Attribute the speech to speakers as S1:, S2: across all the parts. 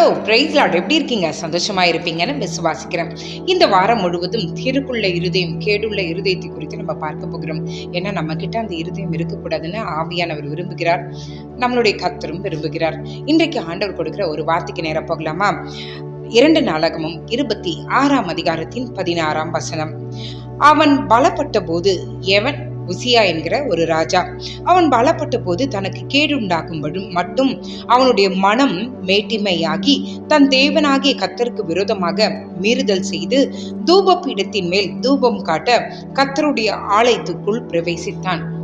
S1: Price Lord எப்படி இருக்கீங்க? சந்தோஷமா இருப்பீங்கன்னு விசுவாசிக்கிறேன். இந்த வாரம் முழுவதும் திருக்குள்ள இருதயம் கேடுள்ள இருதயத்தை குறித்து நம்ம பார்க்க போகிறோம். ஏன்னா நம்ம கிட்ட அந்த இருதயம் இருக்கக்கூடாதுன்னு ஆவியானவர் விரும்புகிறார். நம்மளுடைய கத்தரும் விரும்புகிறார். இன்றைக்கு ஆண்டவர் கொடுக்கிற ஒரு வார்த்தைக்கு நேரம் போகலாமா? இரண்டு நாடகமும் இருபத்தி ஆறாம் அதிகாரத்தின் பதினாறாம் வசனம். அவன் பலப்பட்ட போது எவன் உசியா என்கிற ஒரு ராஜா. அவன் பலப்பட்ட போது தனக்கு கேடுண்டாகும்படி மட்டும் அவனுடைய மனம் மேட்டிமையாகி தன் தேவனாகிய கத்தருக்கு விரோதமாக மீறுதல் செய்து தூப பீடத்தின் மேல் தூபம் காட்ட கத்தருடைய ஆலயத்துக்குள் பிரவேசித்தான்.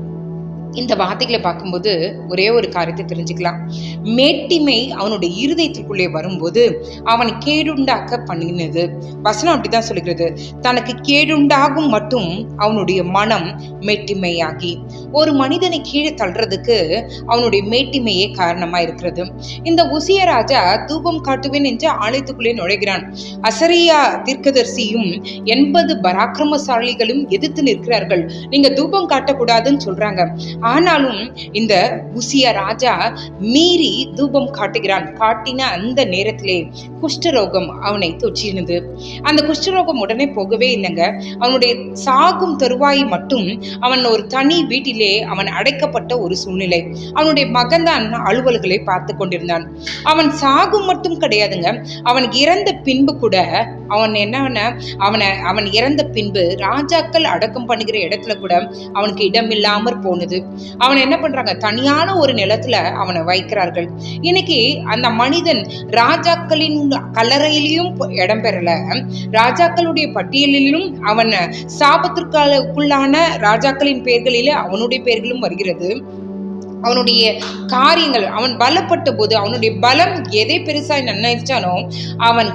S1: இந்த வார்த்தைகளை பார்க்கும்போது ஒரே ஒரு காரியத்தை தெரிஞ்சுக்கலாம். மேட்டிமை அவனுடைய இருதயத்திற்குள்ளே வரும்போது அவன் கேடுண்டாக்க பண்ணினது. வசனம் அப்படிதான் சொல்லுகிறது. தனக்கு கேடுண்டாகும் மட்டும் அவனுடைய மனம் மேட்டிமையாகி ஒரு மனிதனை கீழே தள்ளுறதுக்கு அவனுடைய மேட்டிமையே காரணமா இருக்கிறது. இந்த உசிய ராஜா தூபம் காட்டுவேன் என்று ஆலயத்துக்குள்ளே நுழைகிறான். அசரியா தீர்க்கதரிசியும் எண்பது பராக்கிரமசாலிகளும் எதிர்த்து நிற்கிறார்கள். நீங்க தூபம் காட்டக்கூடாதுன்னு சொல்றாங்க. ஆனாலும் இந்த உசிய ராஜா மீறி தூபம் காட்டுகிறான். காட்டின அந்த நேரத்திலே குஷ்டரோகம் அவனை தொற்றினது அந்த குஷ்டரோகம் உடனே போகவே இல்லைங்க. அவனுடைய சாகும் தருவாய் மட்டும் அவன் ஒரு தனி வீட்டிலே அவன் அடைக்கப்பட்ட ஒரு சூழ்நிலை. அவனுடைய மகன்தான் அலுவல்களை பார்த்து கொண்டிருந்தான். அவன் சாகும் மட்டும் கிடையாதுங்க. அவன் இறந்த பின்பு கூட அவன் என்ன அவனை அவன் இறந்த பின்பு ராஜாக்கள் அடக்கம் பண்ணுகிற இடத்துல கூட அவனுக்கு இடமில்லாமற் போனது. அவன் என்ன பண்றாங்க? தனியான ஒரு நிலத்துல அவனை வைக்கிறார்கள். இன்னைக்கு அந்த மனிதன் ராஜாக்களின் கல்லறையிலையும் இடம் பெறல. ராஜாக்களுடைய பட்டியலிலும் அவன் சாபத்திற்குள்ளான ராஜாக்களின் பெயர்களிலே அவனுடைய பெயர்களும் வருகிறது. அவனுடைய காரியங்கள் அவன் பலப்பட்ட போது அவனுடைய பலம் எதை பெருசாக நினைச்சானோ அவன்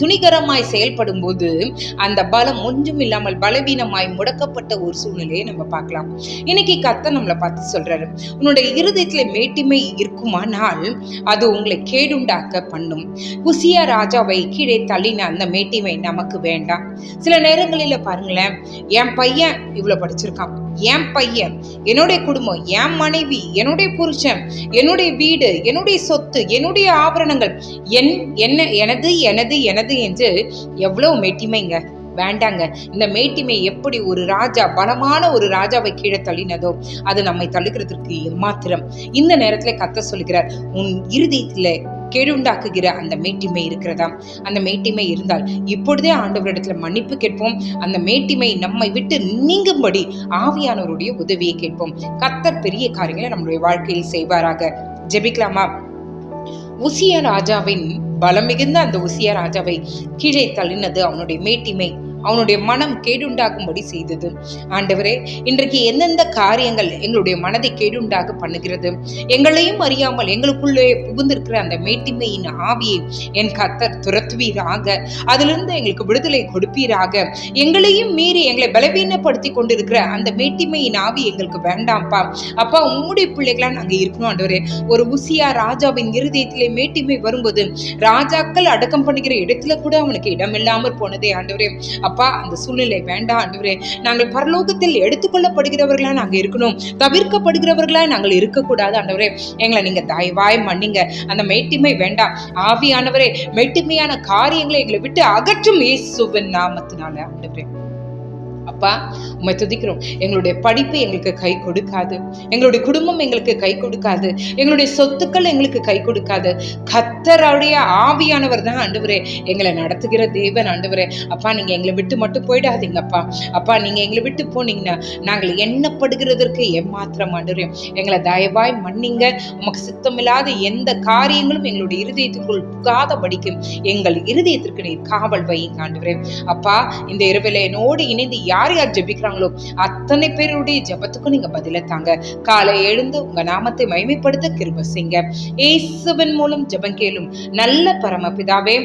S1: துணிகரமாய் செயல்படும் போது அந்த பலம் ஒன்றும் இல்லாமல் பலவீனமாய் முடக்கப்பட்ட ஒரு சூழ்நிலையை நம்ம பார்க்கலாம். இன்னைக்கு கத்த நம்மளை பார்த்து சொல்றாரு உன்னுடைய இருதயத்துல மேட்டிமை இருக்குமானால் அது உங்களை கேடுண்டாக்க பண்ணும். குசியா ராஜாவை கீழே தள்ளின அந்த மேட்டிமை நமக்கு வேண்டாம். சில நேரங்களில் பாருங்களேன் என் பையன் இவ்வளோ படிச்சிருக்கான். என் பையன் என்னுடைய குடும்பம் என் மனைவி என்னுடைய புருஷன் என்னுடைய வீடு என்னுடைய சொத்து என்னுடைய ஆபரணங்கள் என் என்ன எனது எனது எனது என்று எவ்வளவு மெட்டிமைங்க. வேண்டாங்க. இந்த மேட்டிமை எப்படி ஒரு ராஜா பலமான ஒரு ராஜாவை கீழே தள்ளினதோ அது நம்மை தள்ளுகிறதுக்கு மாத்திரம் இந்த நேரத்துல கத்த சொல்லுகிறார் உன் இருதயத்துல கேடுண்டாக்குகிற அந்த மேட்டிமை இருக்கிறதா? அந்த மேட்டிமை இருந்தால் இப்பொழுதே ஆண்டவரிடத்துல மன்னிப்பு கேட்போம். அந்த மேட்டிமை நம்மை விட்டு நீங்கும்படி ஆவியானவருடைய உதவியை கேட்போம். கத்தர் பெரிய காரியங்களை நம்மளுடைய வாழ்க்கையில் செய்வாராக. ஜெபிக்கலாமா? உசிய ராஜாவின் பலம் மிகுந்த அந்த உசிய ராஜாவை கீழே தள்ளினது அவனுடைய மேட்டிமை. அவனுடைய மனம் கேடுண்டாகும்படி செய்தது. ஆண்டவரே இன்றைக்கு எந்தெந்த காரியங்கள் எங்களுடைய மனதை கேடுண்டாக பண்ணுகிறது? எங்களையும் அறியாமல் எங்களுக்குள்ளே புகுந்திருக்கிற அந்த மேட்டிமையின் ஆவியை என் கத்தர் துரத்துவீராக. அதிலிருந்து எங்களுக்கு விடுதலை கொடுப்பீராக. எங்களையும் மீறி எங்களை பலவீனப்படுத்தி கொண்டிருக்கிற அந்த மேட்டிமையின் ஆவி எங்களுக்கு வேண்டாம்ப்பா. அப்பா உம்முடைய பிள்ளைகளா நாங்க இருக்கணும் ஆண்டவரே. ஒரு உசியா ராஜாவின் இருதயத்திலே மேட்டிமை வரும்போது ராஜாக்கள் அடக்கம் பண்ணுகிற இடத்துல கூட அவனுக்கு இடம் இல்லாமல் போனதே ஆண்டவரே. அப்பா அந்த சூழ்நிலை வேண்டாம் ஆண்டவரே நாங்கள் பரலோகத்தில் எடுத்துக்கொள்ளப்படுகிறவர்களா நாங்கள் இருக்கணும். தவிர்க்கப்படுகிறவர்களா நாங்கள் இருக்கக்கூடாது ஆண்டவரே எங்களை நீங்கள் தயவாய் மன்னிங்க. அந்த மேட்டிமை வேண்டாம். ஆவியானவரே மேட்டிமையான காரியங்களை எங்களை விட்டு அகற்றும் இயேசுவின் நாமத்தினால ஆண்டவரே அப்பா உண்மை துதிக்கிறோம். எங்களுடைய படிப்பு எங்களுக்கு கை கொடுக்காது. எங்களுடைய குடும்பம் எங்களுக்கு கை கொடுக்காது. எங்களுடைய சொத்துக்கள் எங்களுக்கு கை கொடுக்காது. கத்தருடைய ஆவியானவர் தான் ஆண்டவரே. எங்களை நடத்துகிற தேவன் ஆண்டவரே. அப்பா நீங்கள் எங்களை விட்டு மட்டும் போயிடாதீங்க அப்பா. அப்பா நீங்க எங்களை விட்டு போனீங்கன்னா நாங்கள் எண்ணப்படுகிறதற்கு எம்மாத்திரம் ஆண்டவரே. எங்களை தயவாய் மன்னிங்க. உமக்கு சித்தமில்லாத எந்த காரியங்களும் எங்களுடைய இருதயத்துக்குள் புகாதபடிக்கும் எங்கள் இருதயத்திற்கு நீர் காவல் வையுங்க ஆண்டவரே. அப்பா இந்த இரவில் என்னோடு இணைந்து யார் யார் ஜெபிக்கிறாங்களோ அத்தனை பேருடைய ஜெபத்துக்கும் நீங்க பதிலத்தாங்க. தாங்க காலை எழுந்து உங்க நாமத்தை மகிமைப்படுத்த கிருப செய்ங்க ஏசுவின் மூலம் ஜெபம் கேளும் நல்ல பரமபிதாவே.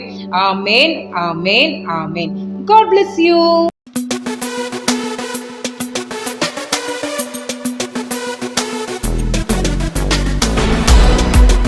S1: ஆமேன் ஆமேன் ஆமேன். God bless you